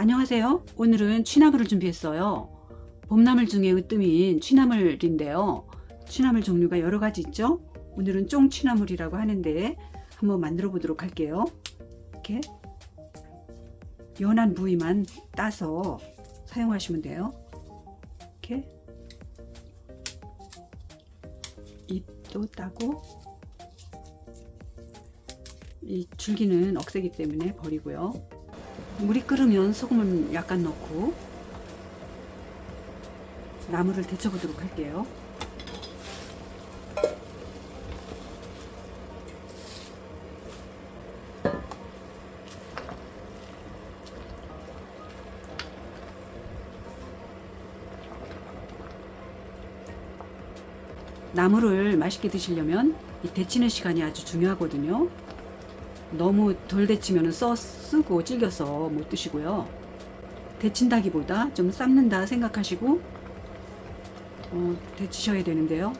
안녕하세요. 오늘은 취나물을 준비했어요. 봄나물 중에 으뜸인 취나물인데요. 취나물 종류가 여러 가지 있죠. 오늘은 쫑취나물이라고 하는데 한번 만들어 보도록 할게요. 이렇게 연한 부위만 따서 사용하시면 돼요. 이렇게 잎도 따고 이 줄기는 억세기 때문에 버리고요. 물이 끓으면 소금을 약간 넣고 나물을 데쳐보도록 할게요. 나물을 맛있게 드시려면 이 데치는 시간이 아주 중요하거든요. 너무 덜 데치면 써 쓰고 질겨서 못 드시고요. 데친다기보다 좀 삶는다 생각하시고 어, 데치셔야 되는데요.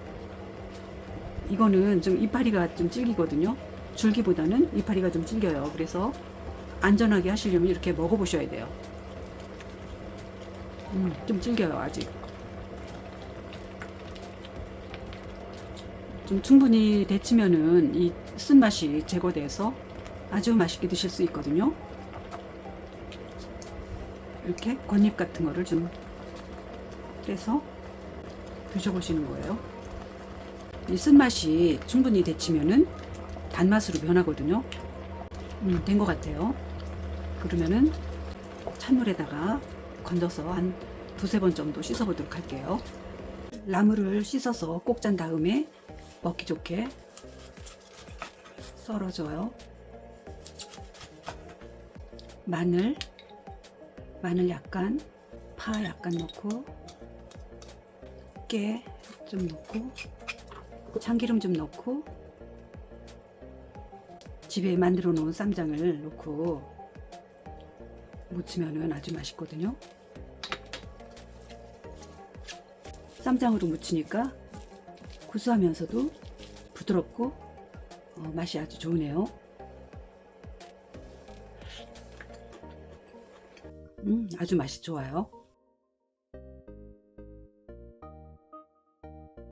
이거는 좀 이파리가 좀 질기거든요. 줄기보다는 이파리가 좀 질겨요. 그래서 안전하게 하시려면 이렇게 먹어보셔야 돼요. 음, 좀 질겨요, 아직. 좀 충분히 데치면은 이 쓴맛이 제거돼서 아주 맛있게 드실 수 있거든요. 이렇게 겉잎 같은 거를 좀 떼서 드셔보시는 거예요. 이 쓴맛이 충분히 데치면은 단맛으로 변하거든요. 음, 된 것 같아요. 그러면은 찬물에다가 건져서 한 두세 번 정도 씻어보도록 할게요. 나물을 씻어서 꼭 짠 다음에 먹기 좋게 썰어줘요. 마늘, 마늘 약간, 파 약간 넣고, 깨 좀 넣고, 참기름 좀 넣고, 집에 만들어 놓은 쌈장을 넣고 무치면은 아주 맛있거든요. 쌈장으로 무치니까 구수하면서도 부드럽고 어, 맛이 아주 좋으네요. 음, 아주 맛이 좋아요.